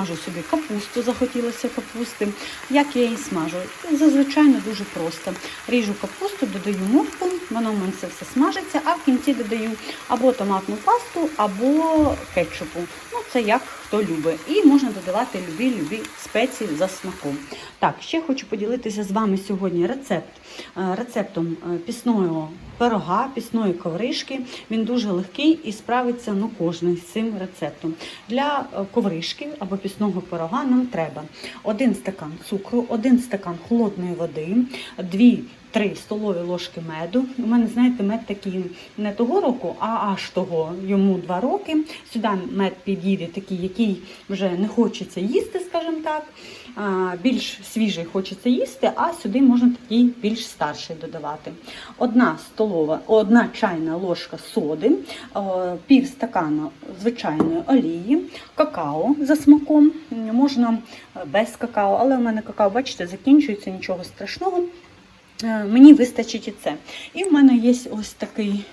смажу собі капусту, захотілося капусти. Як я її смажу? Зазвичай дуже просто. Ріжу капусту, додаю моркву, воно в мене це все смажиться, а в кінці додаю або томатну пасту, або кетчупу. Ну, це як хто любить. І можна додавати любі-любі спеції за смаком. Так, ще хочу поділитися з вами сьогодні рецепт. Е, Рецептом е, пісного пирога, пісної ковришки. Він дуже легкий і справиться ну, кожен з цим рецептом. Для е, ковришки або пісного пирога нам треба один стакан цукру, один стакан холодної води, дві. Три столові ложки меду. У мене, знаєте, мед такий не того року, а аж того. Йому два роки. Сюди мед підійде такий, який вже не хочеться їсти, скажімо так. Більш свіжий хочеться їсти, а сюди можна такий більш старший додавати. Одна столова, одна чайна ложка соди, е, пів стакана звичайної олії, какао за смаком. Можна е, без какао, але у мене какао, бачите, закінчується, нічого страшного. Е, Мені вистачить і це. І в мене є ось такий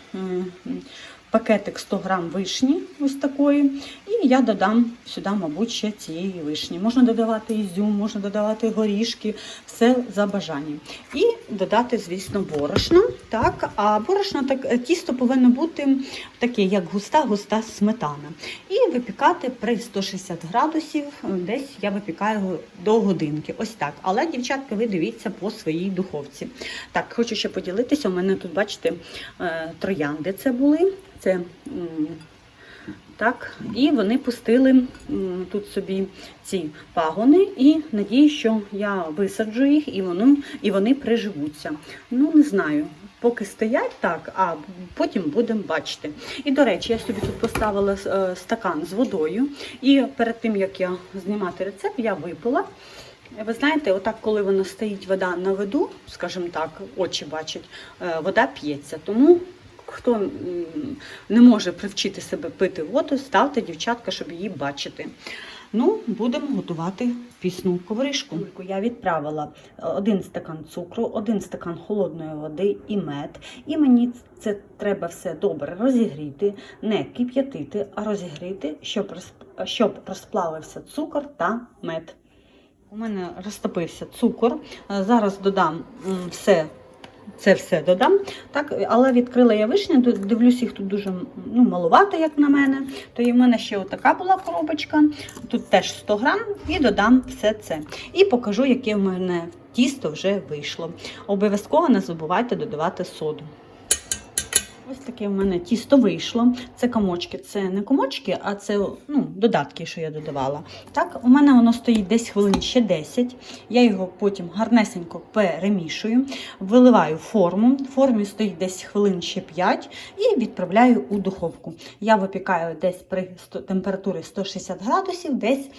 пакетик 100 грам вишні, ось такої. І я додам сюди, мабуть, ще цієї вишні. Можна додавати ізюм, можна додавати горішки, все за бажанням. І додати, звісно, борошно. Так, а борошно так е, тісто повинно бути таке, як густа-густа сметана. І випікати при 160 градусів. е, Десь я випікаю до годинки. Ось так. Але, дівчатка, ви дивіться по своїй духовці. Так, хочу ще поділитися. У мене тут, бачите, е, троянди це були. Це так, і вони пустили тут собі ці пагони, і надію, що я висаджу їх, і вони, і вони приживуться. Ну, не знаю. Поки стоять так, а потім будемо бачити. І до речі, я собі тут поставила е, стакан з водою, і перед тим як я знімати рецепт, я випила. Ви знаєте, отак, коли вона стоїть вода на виду, скажімо так, очі бачать, е, вода п'ється. Тому хто не може привчити себе пити воду, ставте дівчатка, щоб її бачити. Ну, будемо готувати пісну ковришку. Я відправила один стакан цукру, один стакан холодної води і мед. І мені це треба все добре розігріти, не кип'ятити, а розігріти, щоб, щоб розплавився цукор та мед. У мене розтопився цукор. Е, Зараз додам все. Це все додам. Так, але відкрила я вишня, дивлюсь, їх тут дуже ну, маловато, як на мене. То і в мене ще отака була коробочка. Тут теж 100 грам, і додам все це. І покажу, яке в мене тісто вже вийшло. Обов'язково не забувайте додавати соду. Ось таке в мене тісто вийшло. Це комочки. Це не комочки, а це ну, додатки, що я додавала. Так, у мене воно стоїть десь хвилин ще 10. Я його потім гарнесенько перемішую, виливаю форму. В формі стоїть десь хвилин ще 5 і відправляю у духовку. Я випікаю десь при температурі 160 градусів, десь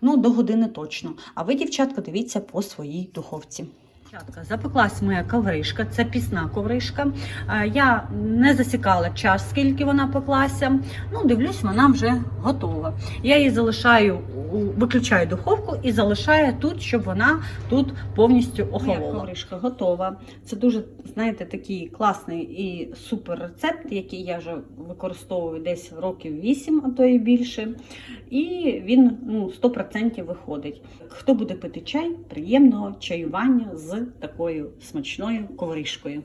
ну, до години точно. А ви, дівчатка, дивіться по своїй духовці. Дівчатка, запеклась моя ковришка, це пісна ковришка. Е, Я не засікала час, скільки вона пеклася. Ну, дивлюсь, вона вже готова. Я її залишаю, виключаю духовку і залишаю тут, щоб вона тут повністю охолола. Моя ковришка готова. Це дуже, знаєте, такий класний і супер рецепт, який я вже використовую десь років 8, а то і більше. І він ну, 100% виходить. Хто буде пити чай, приємного чаювання з такою смачною ковришкою.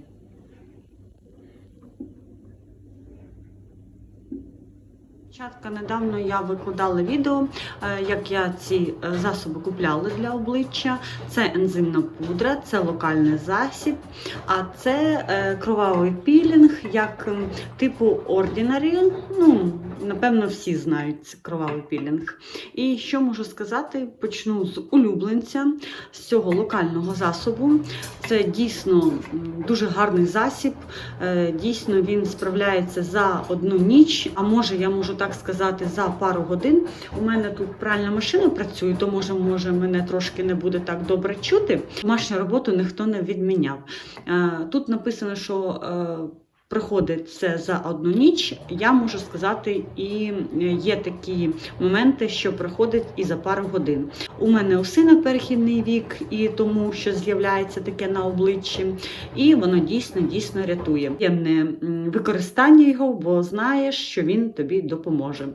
Чатка недавно я викладала відео, е, як я ці е, засоби купляла для обличчя. Це ензимна пудра, це локальний засіб, а це е, кровавий пілінг, як типу Ordinary. Ну, напевно, всі знають кровавий пілінг. І що можу сказати? Почну з улюбленця, з цього локального засобу. Це дійсно дуже гарний засіб. Дійсно, він справляється за одну ніч, а може, я можу так сказати, за пару годин. У мене тут пральна машина працює, то може, може мене трошки не буде так добре чути. Домашню роботу ніхто не відміняв. Е, Тут написано, що е, приходить це за одну ніч, я можу сказати, і є такі моменти, що приходить і за пару годин. У мене у сина перехідний вік, і тому що з'являється таке на обличчі, і воно дійсно дійсно рятує. Ємне використання його, бо знаєш, що він тобі допоможе.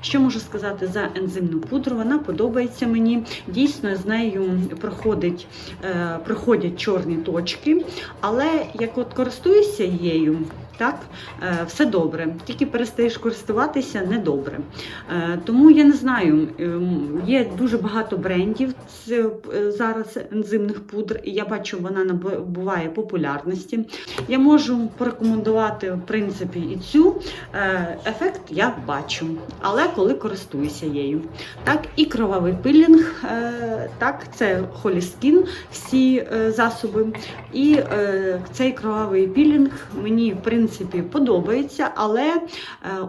Що можу сказати за ензимну пудру? Вона подобається мені. Дійсно, з нею проходить, е, проходять чорні точки, але як от користуюся її, так, е, все добре. Тільки перестаєш користуватися недобре. Е, тому я не знаю, ем, є дуже багато брендів е, зараз ензимних пудр, і я бачу, вона набуває популярності. Я можу порекомендувати, в принципі, і цю ефект я бачу, але коли користуюся її. Так, і кровавий пилінг, так, це холіскін, всі засоби. І цей кровавий пілінг мені, в принципі, подобається, але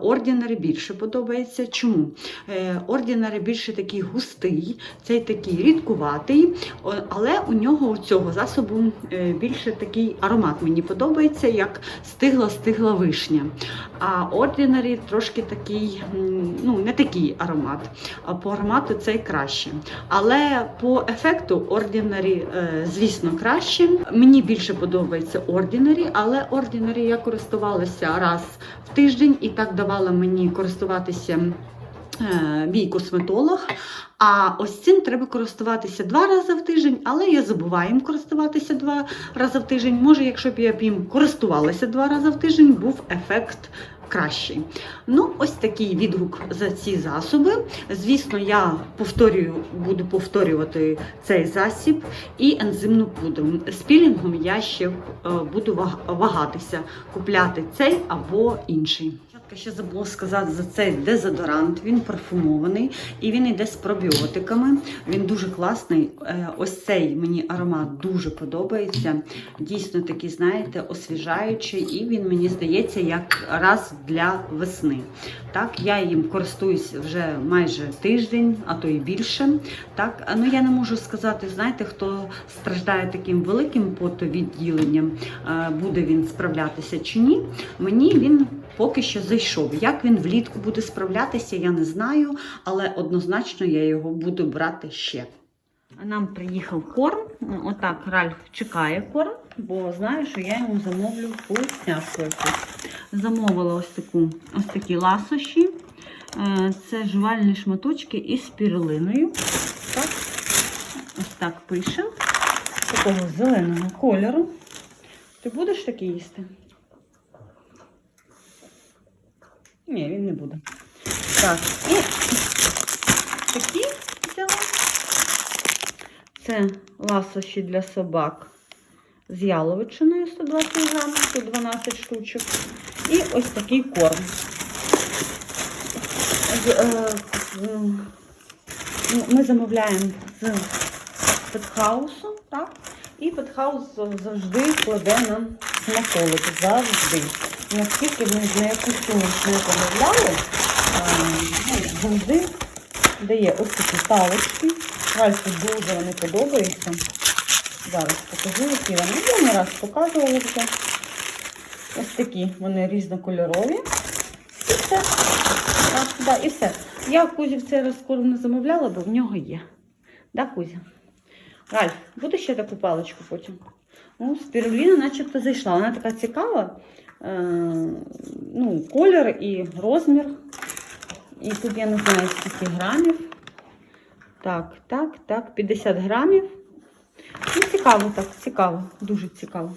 Ordinary більше подобається. Чому? Е, Ordinary більше такий густий, цей такий рідкуватий, але у нього у цього засобу е, більше такий аромат мені подобається, як стигла-стигла вишня. А Ordinary трошки такий, ну не такий аромат. А по аромату цей краще. Але по ефекту е, звісно, краще. Мені більше подобається Ordinary, але Ordinary я користувалася раз в тиждень і так давала мені користуватися. е, Мій косметолог, а ось цим треба користуватися два рази в тиждень, але я забуваю їм користуватися два рази в тиждень. Може, якщо б я б їм користувалася два рази в тиждень, був ефект кращий. Ну, ось такий відгук за ці засоби. Звісно, я повторюю, буду повторювати цей засіб і ензимну пудру. З пілінгом я ще е, буду ваг- вагатися, купляти цей або інший. Спочатку ще забула сказати за цей дезодорант. Він парфумований і він йде з пробіотиками. Він дуже класний. Е, Ось цей мені аромат дуже подобається. Дійсно такий, знаєте, освіжаючий, і він мені здається як раз для весни. Так, я їм користуюсь вже майже тиждень, а то і більше. Так, ну я не можу сказати, знаєте, хто страждає таким великим потовідділенням, е, буде він справлятися чи ні. Мені він поки що зайшов. Як він влітку буде справлятися, я не знаю, але однозначно я його буду брати ще. Нам приїхав корм. Отак Ральф чекає корм, бо знає, що я йому замовлю вкусняшку якусь. Замовила ось таку ось такі ласощі. Е, Це жувальні шматочки із спірулиною. Так. Ось так пише. Такого зеленого кольору. Ти будеш таке їсти? Ні, він не буде. Так, і такі взяла. Це ласощі для собак з яловичиною 120 грамів, тут 12 штучок. І ось такий корм. Е, з- Ми замовляємо з Петхаусу, так? І Петхаус завжди кладе нам смаколик. Завжди. Наскільки ми на яку суму не замовляли, е, ну, дає ось такі палички. Ральфу дуже вони подобаються. Зараз покажу, які вони. Я не раз показувала вже. Ось такі вони різнокольорові. І все. Так, да, і все. Я Кузі в цей раз корм не замовляла, бо в нього є. Да, Кузя? Ральф, буде ще таку паличку потім? Ну, спіруліна начебто зайшла. Вона така цікава. Е, ну, колір і розмір. І тут я не знаю, скільки грамів. Так, так, так, 50 грамів. Ну, цікаво, так, цікаво, дуже цікаво.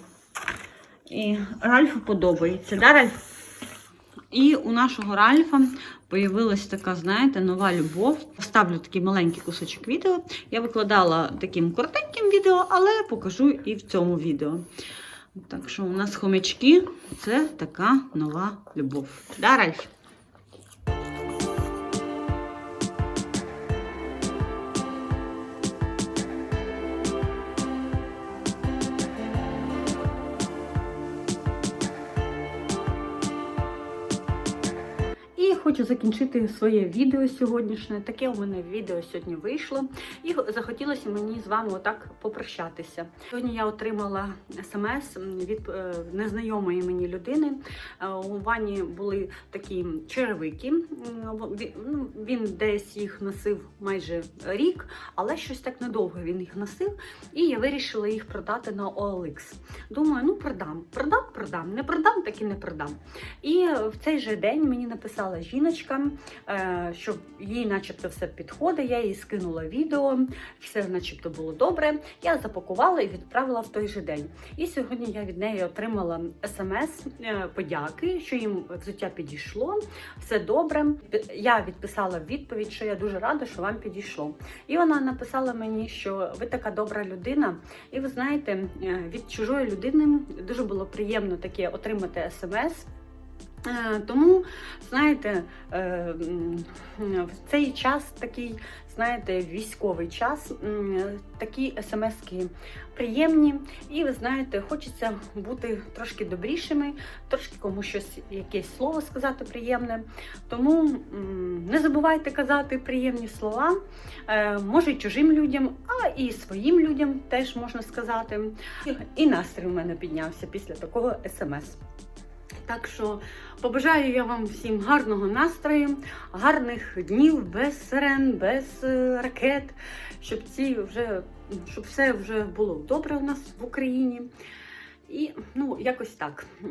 І Ральфу подобається, да, Ральф? І у нашого Ральфа появилась така, знаєте, нова любов. Ставлю такий маленький кусочок відео. Я викладала таким коротеньким відео, але покажу і в цьому відео. Так що у нас хомячки це така нова любов. Да, Ральф? Хочу закінчити своє відео сьогоднішнє. Таке у мене відео сьогодні вийшло, і захотілося мені з вами отак попрощатися. Сьогодні я отримала смс від е, незнайомої мені людини. Е, У Вані були такі черевики. Ну, Він десь їх носив майже рік, але щось так недовго він їх носив, і я вирішила їх продати на OLX. Думаю, ну продам, продам, продам, не продам, так і не продам. І в цей же день мені написала жіночка, е, що їй, начебто, все підходить. Я їй скинула відео, все, начебто, було добре. Я запакувала і відправила в той же день. І сьогодні я від неї отримала смс е, подяки, що їм взуття підійшло, все добре. Я відписала відповідь, що я дуже рада, що вам підійшло. І вона написала мені, що ви така добра людина, і ви знаєте, е, від чужої людини дуже було приємно таке отримати смс. Е, Тому, знаєте, е, в цей час такий, знаєте, військовий час, такі смски приємні, і ви знаєте, хочеться бути трошки добрішими, трошки комусь щось, якесь слово сказати приємне. Тому не забувайте казати приємні слова, е, може чужим людям, а і своїм людям теж можна сказати. І настрій у мене піднявся після такого смс. Так що побажаю я вам всім гарного настрою, гарних днів без сирен, без е, ракет, щоб ці вже щоб все вже було добре у нас в Україні. І ну, якось так. Е,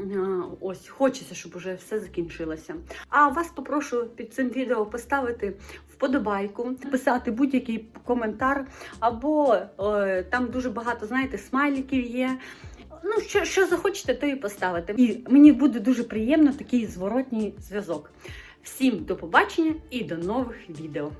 Ось хочеться, щоб уже все закінчилося. А вас попрошу під цим відео поставити вподобайку, писати будь-який коментар, або е, там дуже багато, знаєте, смайликів є. Ну, що, що захочете, то і поставите. І мені буде дуже приємно такий зворотній зв'язок. Всім до побачення і до нових відео.